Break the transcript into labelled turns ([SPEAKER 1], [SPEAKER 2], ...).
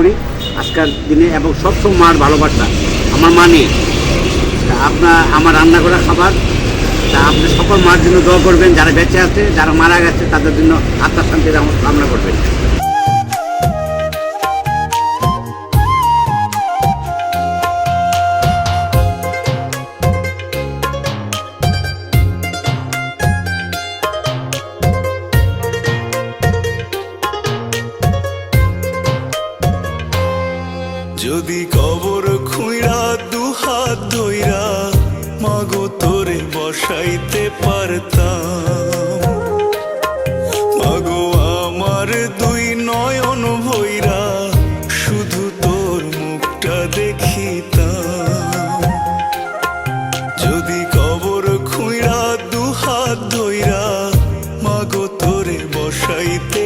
[SPEAKER 1] করি আজকাল দিনে এবং সবসময় মার ভালোবাসা। আমার মা নেই। তা আপনার, আমার রান্না করা খাবার, তা আপনি সকল মার জন্য দোয়া করবেন। যারা বেঁচে আছে, যারা মারা গেছে, তাদের জন্য আত্মার শান্তির আমরা করবেন।
[SPEAKER 2] যদি কবর খুঁড়া দুহাত ধইরা, মাগ তোরে বসাইতে পারতাম। পারতা আমার দুই শুধু তোর মুখটা যদি ধইরা বসাইতে